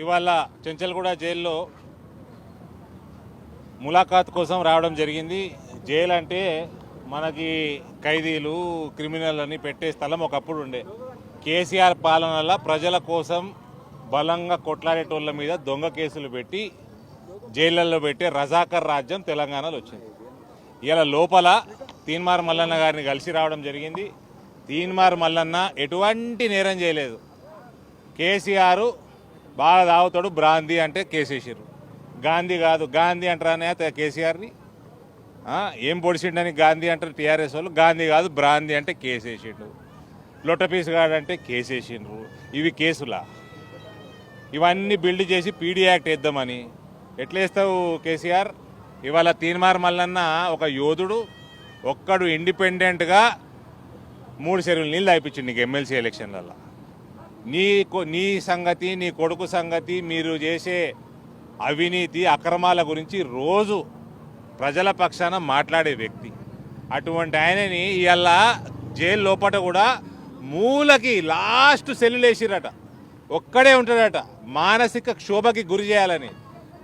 ఇవాళ చెంచల్గూడ జైల్లో ములాఖాత్ కోసం రావడం జరిగింది. జైలు అంటే మనకి ఖైదీలు క్రిమినల్ అని పెట్టే స్థలం ఒకప్పుడు ఉండే. కేసీఆర్ పాలనలో ప్రజల కోసం బలంగా కొట్లాడేటోళ్ళ మీద దొంగ కేసులు పెట్టి జైళ్ళల్లో పెట్టే రజాకర్ రాజ్యం తెలంగాణలో వచ్చింది. ఇలా లోపల తీన్మార్ మల్లన్న గారిని కలిసి రావడం జరిగింది. తీన్మార్ మల్లన్న ఎటువంటి నేరం చేయలేదు. కేసీఆర్ బాగా తాగుతాడు బ్రాందీ అంటే కేసేసారు గాంధీ కాదు గాంధీ అంటారనే కేసీఆర్ని. ఏం పొడిచిండని గాంధీ అంటారు టీఆర్ఎస్ వాళ్ళు. గాంధీ కాదు బ్రాందీ అంటే కేసేసిండు లొట్టపీస్ గాడంటే కేసేసిండ్రు. ఇవి కేసులా. ఇవన్నీ బిల్డ్ చేసి పీడీ యాక్ట్ వేద్దామని. ఎట్లా వేస్తావు కేసీఆర్? ఇవాళ తీన్మార్ మల్లన్న ఒక యోధుడు ఒక్కడు ఇండిపెండెంట్గా మూడు చెరువులు నీళ్ళు తాగిపించిండు నీకు ఎమ్మెల్సీ ఎలక్షన్లలో నీ కొ- నీ సంగతి నీ కొడుకు సంగతి మీరు చేసే అవినీతి అక్రమాల గురించి రోజు ప్రజల పక్షాన మాట్లాడే వ్యక్తి. అటువంటి ఆయనని ఇవాళ జైలు లోపల కూడా మూలకి లాస్ట్ సెల్లులేసిరట ఒక్కడే ఉంటాడట. మానసిక క్షోభకి గురి చేయాలని.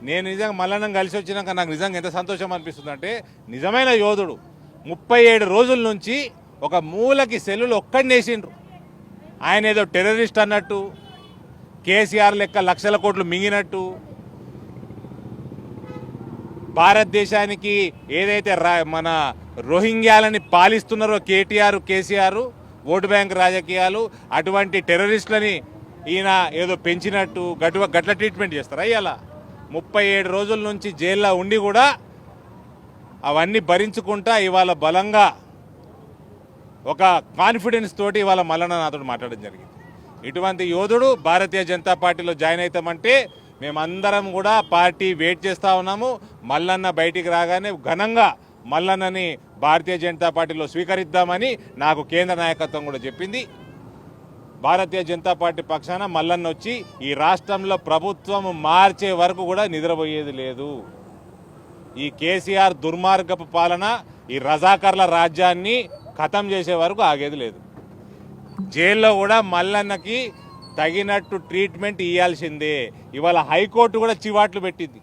నేను నిజంగా మల్లన్నం కలిసి వచ్చినాక నాకు నిజంగా ఎంత సంతోషం అనిపిస్తుంది అంటే నిజమైన యోధుడు ముప్పై ఏడు రోజుల నుంచి ఒక మూలకి సెల్లులు ఒక్కడినేసిండ్రు ఆయన ఏదో టెర్రరిస్ట్ అన్నట్టు కేసీఆర్ లెక్క లక్షల కోట్లు మింగినట్టు భారతదేశానికి ఏదైతే రా- మన రోహింగ్యాలని పాలిస్తున్నారో కేటీఆర్ కేసీఆర్ ఓటు బ్యాంక్ రాజకీయాలు అటువంటి టెర్రరిస్టులని ఈయన ఏదో పెంచినట్టు గటు గట్ల ట్రీట్మెంట్ చేస్తారా ఇవాళ ముప్పై ఏడు రోజుల నుంచి జైల్లో ఉండి కూడా అవన్నీ భరించుకుంటా ఇవాళ బలంగా ఒక కాన్ఫిడెన్స్ తోటి ఇవాళ మల్లన్న నాతో మాట్లాడడం జరిగింది. ఇటువంటి యోధుడు భారతీయ జనతా పార్టీలో జాయిన్ అవుతామంటే మేమందరం కూడా పార్టీ వెయిట్ చేస్తూ ఉన్నాము. మల్లన్న బయటికి రాగానే ఘనంగా మల్లన్నని భారతీయ జనతా పార్టీలో స్వీకరిద్దామని నాకు కేంద్ర నాయకత్వం కూడా చెప్పింది. భారతీయ జనతా పార్టీ పక్షాన మల్లన్న వచ్చి ఈ రాష్ట్రంలో ప్రభుత్వం మార్చే వరకు కూడా నిద్రపోయేది లేదు. ఈ కేసీఆర్ దుర్మార్గపు పాలన ఈ రజాకర్ల రాజ్యాన్ని ఖతం చేసే వరకు ఆగేది లేదు. జైల్లో కూడా మల్లన్నకి తగినట్టు ట్రీట్మెంట్ ఇవ్వాల్సిందే ఇవాళ హైకోర్టు కూడా చివాట్లు పెట్టింది.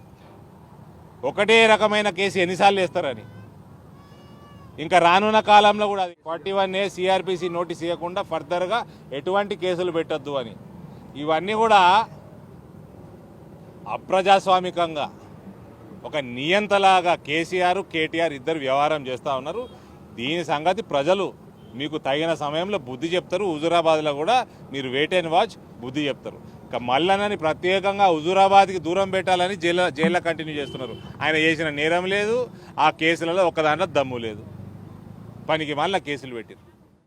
ఒకటే రకమైన కేసు ఎన్నిసార్లు వేస్తారని. ఇంకా రానున్న కాలంలో కూడా అది forty one A CrPC notice ఇవ్వకుండా ఫర్దర్గా ఎటువంటి కేసులు పెట్టొద్దు అని. ఇవన్నీ కూడా అప్రజాస్వామికంగా ఒక నియంతలాగా కేసీఆర్ కేటీఆర్ ఇద్దరు వ్యవహారం చేస్తూ ఉన్నారు. దీని సంగతి ప్రజలు మీకు తగిన సమయంలో బుద్ధి చెప్తారు. హుజురాబాద్లో కూడా మీరు వెయిట్ అండ్ వాచ్ బుద్ధి చెప్తారు. ఇక మల్లన్నని ప్రత్యేకంగా హుజురాబాద్కి దూరం పెట్టాలని జైల్లో జైల్లో కంటిన్యూ చేస్తున్నారు. ఆయన చేసిన నేరం లేదు ఆ కేసులలో ఒకదాంట్లో దమ్ము లేదు. పనికి మళ్ళీ కేసులు పెట్టారు.